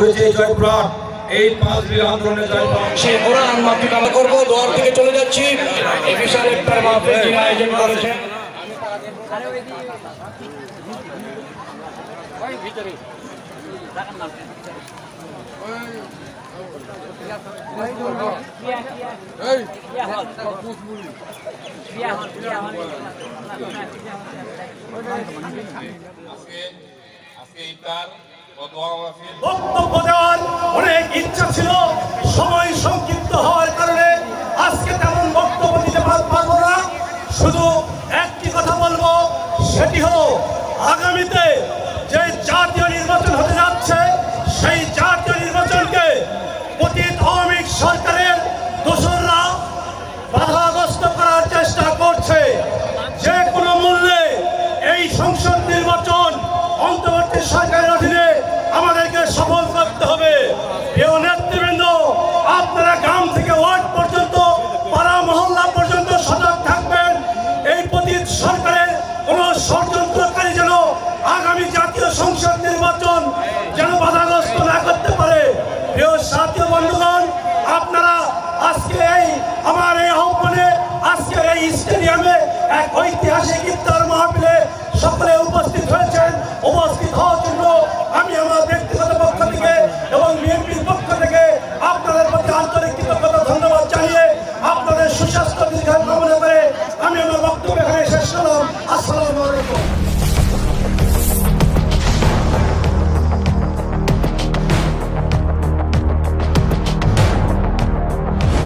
করেছে এই জয়পুরহাট এই পাঁচ বিঘা আন্দোলনে জয়পুরহাট সে কোরআন মাহফিল আমরা করব দোয়ার থেকে চলে যাচ্ছি। এই বিশাল ইফতার মাহফিল যিনি আয়োজন করেছেন। আজকে আজকে ইফতার। বক্তব্য দেওয়ার অনেক ইচ্ছা ছিল, সময় সংক্ষিপ্ত হওয়ার কারণে আজকে তেমন বক্তব্য দিতে পার- পারব না। শুধু একটি কথা বলব, সেটি হলো, আগামীতে যে জাতীয় নির্বাচন হতে যাচ্ছে, সেই জাতীয় নির্বাচনকে অতীত আওয়ামী সরকারের দোসররা বাধাগ্রস্ত করার চেষ্টা করছে। যে কোনো মূল্যে এই সংসদ সরকারের কোন ষড়যন্ত্রকারী যেন আগামী জাতীয় সংসদ নির্বাচন যেন বাধাগ্রস্ত না করতে পারে। বন্ধুগণ, আপনারা আজকে এই আমার এই আহ্বানে, আজকের এই স্টেডিয়ামে এক ঐতিহাসিক ইফতার মহাবিলে সকলে উপস্থিত হয়েছেন। উপস্থিত হওয়ার জন্য আমি আমার ব্যক্তিগত পক্ষ থেকে এবং বিএনপির পক্ষ থেকে আপনাদের প্রতি আন্তরিক কৃতজ্ঞতা, ধন্যবাদ জানিয়ে আপনাদের সুস্বাস্থ্য দীর্ঘায়ু